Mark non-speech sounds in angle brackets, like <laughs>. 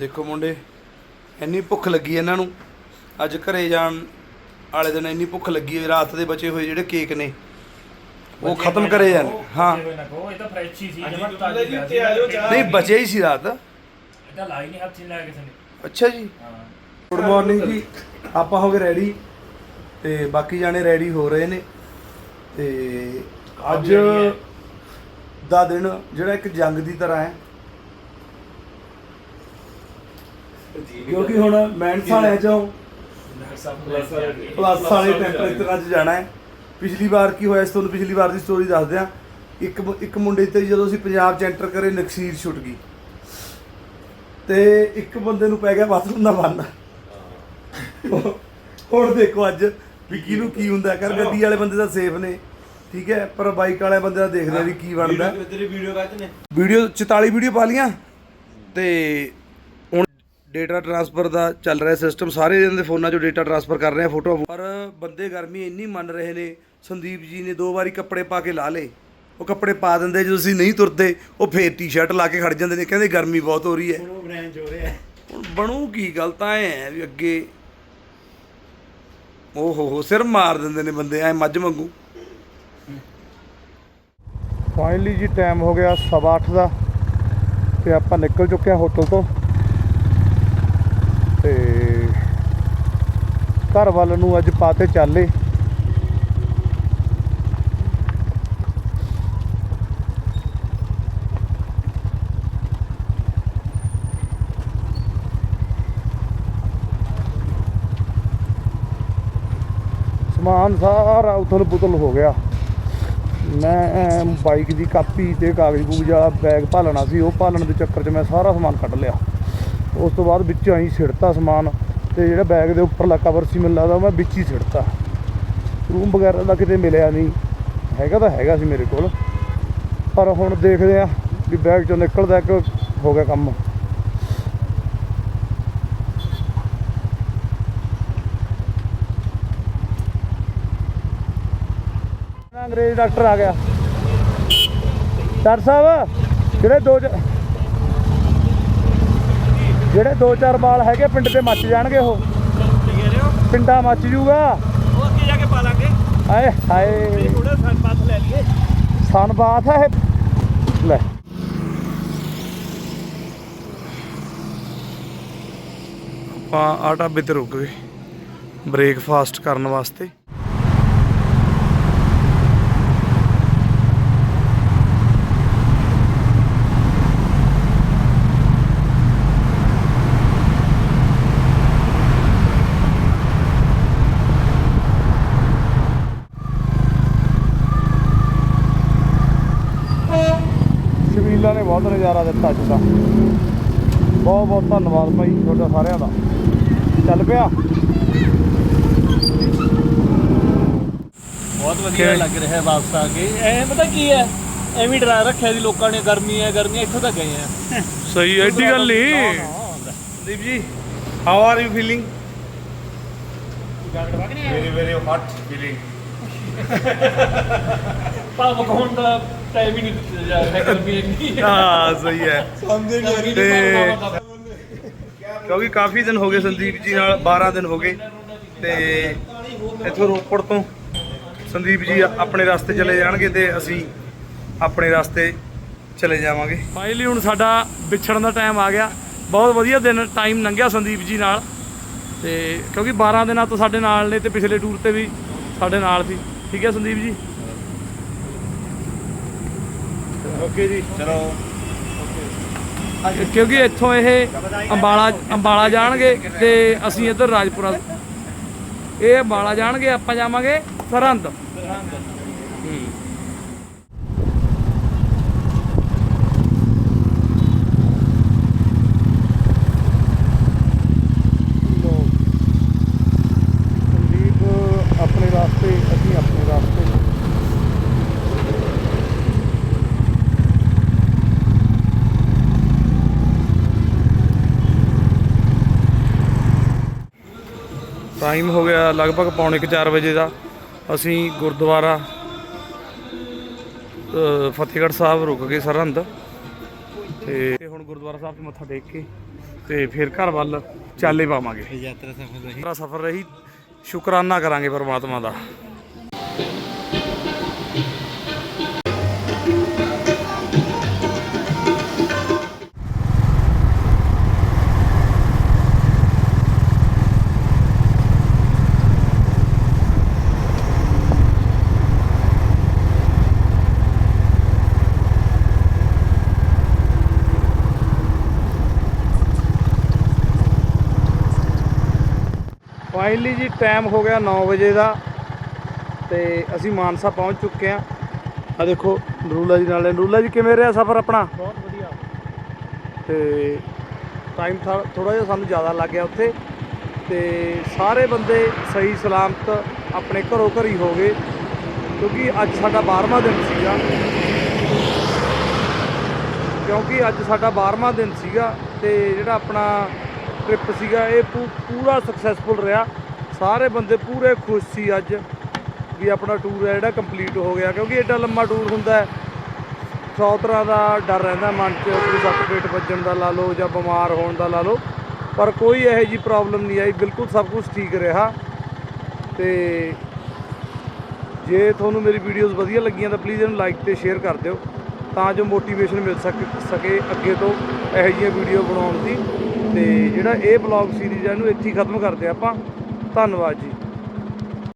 ਦੇਖੋ ਮੁੰਡੇ ਇੰਨੀ ਭੁੱਖ ਲੱਗੀ ਇਹਨਾਂ ਨੂੰ। ਅੱਜ ਘਰੇ ਜਾਣ ਵਾਲੇ ਦਿਨ ਇੰਨੀ ਭੁੱਖ ਲੱਗੀ ਹੈ ਰਾਤ ਦੇ ਬਚੇ ਹੋਏ ਜਿਹੜੇ ਕੇਕ ਨੇ ਉਹ ਖਤਮ ਕਰੇ ਜਾਣ। ਹਾਂ। ਇਹ ਤਾਂ ਫਰੈਸ਼ ਸੀ ਜਮਾ ਤਾਜ਼ੀ। ਨਹੀਂ ਬਚੇ ਹੀ ਸੀ ਰਾਤ। ਇਹ ਤਾਂ ਲਾਈ ਨਹੀਂ ਹੱਥ 'ਚ ਲਾਇਆ ਕਿਸੇ ਨੇ ਅੱਛਾ ਜੀ। ਗੁੱਡ ਮਾਰਨਿੰਗ ਜੀ। ਆਪਾਂ ਹੋ ਗਏ ਰੈਡੀ ਤੇ ਬਾਕੀ ਜਾਣੇ ਰੈਡੀ ਹੋ ਰਹੇ ਨੇ। ਤੇ ਅੱਜ। ਦਾ ਦਿਨ ਜਿਹੜਾ ਇੱਕ ਜੰਗ ਦੀ ਤਰ੍ਹਾਂ ਹੈ। ਕਿਉਂਕਿ ਹੁਣ ਮੈਂਟਸ ਵਾਲਿਆਂ ਚੋਂ ਪਲੱਸ ਵਾਲੇ ਟੈਂਪਰੇਚਰਾਂ 'ਚ ਜਾਣਾ ਹੈ। ਪਿਛਲੀ ਵਾਰ ਕੀ ਹੋਇਆ ਸੀ ਤੁਹਾਨੂੰ? ਪਿਛਲੀ ਵਾਰ ਦੀ ਸਟੋਰੀ ਦੱਸ ਦਿਆਂ ਇੱਕ ਇੱਕ ਮੁੰਡੇ ਤੇ ਜਦੋਂ ਅਸੀਂ ਪੰਜਾਬ 'ਚ ਐਂਟਰ ਕਰੇ ਨਕਸੀਰ ਛੁੱਟ ਗਈ। ਤੇ ਇੱਕ ਬੰਦੇ ਨੂੰ ਪੈ ਗਿਆ ਬਾਥਰੂਮ ਦਾ ਬੰਨ। ਹੁਣ ਦੇਖੋ ਅੱਜ ਵੀ ਕਿਹਨੂੰ ਕੀ ਹੁੰਦਾ। ਕਰ ਗੱਡੀ ਵਾਲੇ ਬੰਦੇ ਤਾਂ ਸੇਫ ਨੇ। ਠੀਕ ਹੈ ਪਰ ਬਾਈਕ ਵਾਲੇ ਬੰਦੇ ਦਾ ਦੇਖਦੇ ਆ ਵੀ ਕੀ ਬਣਦਾ। ਤੇਰੀ ਵੀਡੀਓ ਕਾਹਦੇ ਨੇ? ਵੀਡੀਓ 44 ਵੀਡੀਓ ਪਾ ਲੀਆਂ ਤੇ ਡੇਟਾ ਟਰਾਂਸਫਰ ਦਾ ਚੱਲ ਰਿਹਾ ਸਿਸਟਮ ਸਾਰੇ ਇਹਨਾਂ ਦੇ ਫੋਨਾਂ 'ਚੋਂ ਡੇਟਾ ਟਰਾਂਸਫਰ ਕਰ ਰਹੇ ਆ ਫੋਟੋ ਪਰ ਬੰਦੇ ਗਰਮੀ ਇੰਨੀ ਮੰਨ ਰਹੇ ਨੇ ਸੰਦੀਪ ਜੀ ਨੇ ਦੋ ਵਾਰੀ ਕੱਪੜੇ ਪਾ ਕੇ ਲਾ ਲੇ ਉਹ ਕੱਪੜੇ ਪਾ ਦਿੰਦੇ ਜਦੋਂ ਅਸੀਂ ਨਹੀਂ ਤੁਰਦੇ ਉਹ ਫੇਰ ਟੀ-ਸ਼ਰਟ ਲਾ ਕੇ ਖੜ ਜਾਂਦੇ ਨੇ ਕਹਿੰਦੇ ਗਰਮੀ ਬਹੁਤ ਹੋ ਰਹੀ ਹੈ। ਉਹ ਬ੍ਰਾਂਚ ਹੋ ਰਿਹਾ ਹੁਣ ਬਣੂ ਕੀ ਗੱਲ ਤਾਂ ਐ ਹੈ ਵੀ ਅੱਗੇ ਓ ਹੋ ਹੋ ਸਿਰ ਮਾਰ ਦਿੰਦੇ ਨੇ ਬੰਦੇ ਐ ਮੱਝ ਵਾਂਗੂ। ਫਾਈਨਲੀ ਜੀ ਟਾਈਮ ਹੋ ਗਿਆ 8:30 ਦਾ ਤੇ ਆਪਾਂ ਨਿਕਲ ਚੁੱਕੇ ਹਾਂ ਹੋਟਲ ਤੇ। ਘਰ ਵੱਲ ਨੂੰ ਅੱਜ ਪਾਤੇ ਚਾਲੇ। ਸਮਾਨ ਸਾਰਾ ਉਥਲ ਪੁਤਲ ਹੋ ਗਿਆ। ਮੈਂ ਬਾਈਕ ਦੀ ਕਾਪੀ ਤੇ ਕਾਗਜ਼ ਕੂਗਜ਼ ਵਾਲਾ ਬੈਗ ਭਾਲਣਾ ਸੀ, ਉਹ ਭਾਲਣ ਦੇ ਚੱਕਰ 'ਚ ਮੈਂ ਸਾਰਾ ਸਮਾਨ ਕੱਢ ਲਿਆ। ਉਸ ਤੋਂ ਬਾਅਦ ਵਿੱਚ ਹੀ ਸਿੜਤਾ ਸਮਾਨ ਤੇ ਜਿਹੜਾ ਬੈਗ ਦੇ ਉੱਪਰਲਾ ਕਵਰ ਸੀ, ਮੈਨੂੰ ਲੱਗਦਾ ਮੈਂ ਵਿੱਚ ਹੀ ਸਿੱਟਤਾ ਰੂਮ ਵਗੈਰਾ ਦਾ ਕਿਤੇ ਮਿਲਿਆ ਨਹੀਂ। ਹੈਗਾ ਤਾਂ ਹੈਗਾ ਸੀ ਮੇਰੇ ਕੋਲ। ਪਰ ਹੁਣ ਦੇਖਦੇ ਆ ਵੀ ਬੈਗ ਚੋਂ ਨਿਕਲਦਾ ਕਿ ਹੋ ਗਿਆ ਕੰਮ। ਅੰਗਰੇਜ਼ ਡਾਕਟਰ ਆ ਗਿਆ। ਡਾਕਟਰ ਸਾਹਿਬ, ਜਿਹੜੇ ਦੋ ਚ- ਜਿਹੜੇ ਦੋ ਚਾਰ ਬਾਲ ਹੈਗੇ ਪਿੰਡ ਤੇ ਮੱਚ ਜਾਣਗੇ ਉਹ। ਪਿੰਡਾ ਮੱਚ ਜੂਗਾ। ਉਹ ਅੱਗੇ ਜਾ ਕੇ ਪਾ ਲਾਂਗੇ ਆਏ ਹਾਏ। ਥੋੜਾ ਸਾਨ ਪਾਸ ਲੈ ਲਈਏ। ਸਨ ਬਾਤ ਹੈ। ਇਹ ਲੈ। ਆਪਾਂ ਆ ਢਾਬੇ ਤੇ ਰੁਕ ਗਏ। ਬ੍ਰੇਕਫਾਸਟ ਕਰਨ ਵਾਸਤੇ ਸ਼ਬੀਲਾ ਨੇ ਬਹੁਤ ਨਜ਼ਾਰਾ ਦਿੱਤਾ ਅੱਜ ਦਾ। ਬਹੁਤ ਬਹੁਤ ਧੰਨਵਾਦ ਭਾਈ ਤੁਹਾਡਾ ਸਾਰਿਆਂ ਦਾ। ਚੱਲ ਪਿਆ। ਬਹੁਤ ਵਧੀਆ? ਲੱਗ ਰਿਹਾ ਹੈ ਵਾਪਸ ਆ ਕੇ। ਐ ਪਤਾ ਕੀ ਹੈ? ਐਵੇਂ ਡਰਾ ਰੱਖਿਆ ਦੀ ਲੋਕਾਂ ਨੇ ਗਰਮੀ ਹੈ ਗਰਮੀ ਇੱਥੋਂ ਤੱਕ ਗਏ ਆ। ਸਹੀ ਐਡੀ ਗੱਲ ਨਹੀਂ। Sandeep ji how are you feeling very very hot feeling ਭਾਵ ਕੌਣ ਦਾ ਟਾਈਮ ਹੀ ਨਹੀਂ ਦਿੱਤਾ ਜਾ ਰਿਹਾ ਗਰਮੀ ਇੰਨੀ ਹੈ। ਹਾਂ ਸਹੀ ਹੈ। ਗਰਮੀ ਨਹੀਂ ਤੇ- ਭਾਵ ਦਾ ਕਿਉਂਕਿ ਕਾਫੀ ਦਿਨ ਹੋ ਗਏ ਸੰਦੀਪ ਜੀ ਨਾਲ 12 ਦਿਨ ਹੋ ਗਏ। ਤੇ ਇੱਥੋਂ ਰੋਪੜ ਤੋਂ ਸੰਦੀਪ ਜੀ ਆਪਣੇ ਰਸਤੇ ਚਲੇ ਜਾਣਗੇ ਤੇ ਅਸੀਂ ਆਪਣੇ ਰਸਤੇ ਚਲੇ ਜਾਵਾਂਗੇ। ਫਾਈਨਲੀ ਹੁਣ ਸਾਡਾ ਵਿਛੜਨ ਦਾ ਟਾਈਮ ਆ ਗਿਆ। ਬਹੁਤ ਵਧੀਆ ਦਿਨ ਟਾਈਮ ਲੰਘਿਆ ਸੰਦੀਪ ਜੀ ਨਾਲ। ਤੇ ਕਿਉਂਕਿ 12 ਦਿਨਾਂ ਤੋਂ ਸਾਡੇ ਨਾਲ ਨੇ ਤੇ ਪਿਛਲੇ ਟੂਰ ਤੇ ਵੀ ਸਾਡੇ ਨਾਲ ਸੀ। ਠੀਕ ਹੈ ਸੰਦੀਪ ਜੀ? ਓਕੇ ਜੀ ਚਲੋ। ਕਿਉਂਕਿ ਇੱਥੋਂ ਇਹ ਅੰਬਾਲਾ ਅੰਬਾਲਾ ਜਾਣਗੇ ਤੇ ਅਸੀਂ ਇੱਧਰ ਰਾਜਪੁਰਾ <laughs> ਇਹ ਅੰਬਾਲਾ ਜਾਣਗੇ ਆਪਾਂ ਜਾਵਾਂਗੇ ਸਰਹੰਦ। ਹੂੰ। ਟਾਈਮ ਹੋ ਗਿਆ ਲਗਭਗ ਪੌਣੇ 4 ਵਜੇ ਦਾ। ਅਸੀਂ ਗੁਰਦੁਆਰਾ ਫਤਿਹਗੜ੍ਹ ਸਾਹਿਬ ਰੁਕ ਗਏ ਸਰਹੰਦ ਤੇ ਹੁਣ ਗੁਰਦੁਆਰਾ ਸਾਹਿਬ 'ਚ ਮੱਥਾ ਟੇਕ ਕੇ ਤੇ ਫਿਰ ਘਰ ਵੱਲ ਚਾਲੇ ਪਾਵਾਂਗੇ। ਯਾਤਰਾ ਸਫਲ ਰਹੀ। ਸਫਲ ਰਹੀ। ਸ਼ੁਕਰਾਨਾ ਕਰਾਂਗੇ ਪਰਮਾਤਮਾ ਦਾ। ਫਾਈਨਲੀ ਜੀ ਟਾਈਮ ਹੋ ਗਿਆ 9 ਵਜੇ ਦਾ ਤੇ ਅਸੀਂ ਮਾਨਸਾ ਪਹੁੰਚ ਚੁੱਕੇ ਆ ਆ ਦੇਖੋ ਨਰੂਲਾ ਜੀ ਨਾਲ ਨਰੂਲਾ ਜੀ ਕਿਵੇਂ ਰਿਹਾ ਸਫ਼ਰ ਆਪਣਾ? ਬਹੁਤ ਵਧੀਆ। ਤੇ ਟਾਈਮ ਥੋੜਾ ਜਿਹਾ ਸਾਨੂੰ ਜ਼ਿਆਦਾ ਲੱਗ ਗਿਆ ਉੱਥੇ। ਤੇ ਸਾਰੇ ਬੰਦੇ ਸਹੀ ਸਲਾਮਤ ਆਪਣੇ ਘਰੋਂ ਘਰ ਹੀ ਹੋ ਗਏ। ਕਿਉਂਕਿ ਅੱਜ ਸਾਡਾ 12ਵਾਂ ਦਿਨ ਸੀਗਾ। ਕਿਉਂਕਿ ਅੱਜ ਸਾਡਾ 12ਵਾਂ ਦਿਨ ਸੀਗਾ ਤੇ ਜਿਹੜਾ ਆਪਣਾ ਟ੍ਰਿਪ ਸੀਗਾ, ਇਹ ਪੂ- ਪੂਰਾ ਸਕਸੈਸਫੁਲ ਰਿਹਾ। ਸਾਰੇ ਬੰਦੇ ਪੂਰੇ ਖੁਸ਼ ਸੀ ਅੱਜ ਵੀ ਆਪਣਾ ਟੂਰ ਹੈ ਜਿਹੜਾ ਕੰਪਲੀਟ ਹੋ ਗਿਆ, ਕਿਉਂਕਿ ਐਡਾ ਲੰਮਾ ਟੂਰ ਹੁੰਦਾ ਹੈ। ਸੌ ਤਰ੍ਹਾਂ ਦਾ ਡਰ ਰਹਿੰਦਾ ਮਨ 'ਚ ਕੋਈ ਸੱਟ ਪੇਟ ਵੱਜਣ ਦਾ ਲਾ ਲਓ ਜਾਂ ਬਿਮਾਰ ਹੋਣ ਦਾ ਲਾ ਲਓ। ਪਰ ਕੋਈ ਇਹੋ ਜੀ ਪ੍ਰੋਬਲਮ ਨਹੀਂ ਆਈ, ਬਿਲਕੁਲ ਸਭ ਕੁਝ ਠੀਕ ਰਿਹਾ। ਤੇ ਜੇ ਤੁਹਾਨੂੰ ਮੇਰੀ ਵੀਡੀਓਜ਼ ਵਧੀਆ ਲੱਗੀਆਂ ਤਾਂ ਪਲੀਜ਼ ਇਹਨੂੰ ਲਾਈਕ ਤੇ ਸ਼ੇਅਰ ਕਰ ਦਿਓ, ਤਾਂ ਜੋ ਮੋਟੀਵੇਸ਼ਨ ਮਿਲ ਸਕੇ ਅੱਗੇ ਤੋਂ ਇਹੋ ਜਿਹੀਆਂ ਵੀਡੀਓ ਬਣਾਉਣ ਦੀ। ਤੇ ਜਿਹੜਾ ਇਹ ਬਲੌਗ ਸੀਰੀਜ਼ ਹੈ ਇਹਨੂੰ ਇੱਥੇ ਹੀ ਖਤਮ ਕਰਦੇ ਹਾਂ ਆਪਾਂ। ਧੰਨਵਾਦ ਜੀ।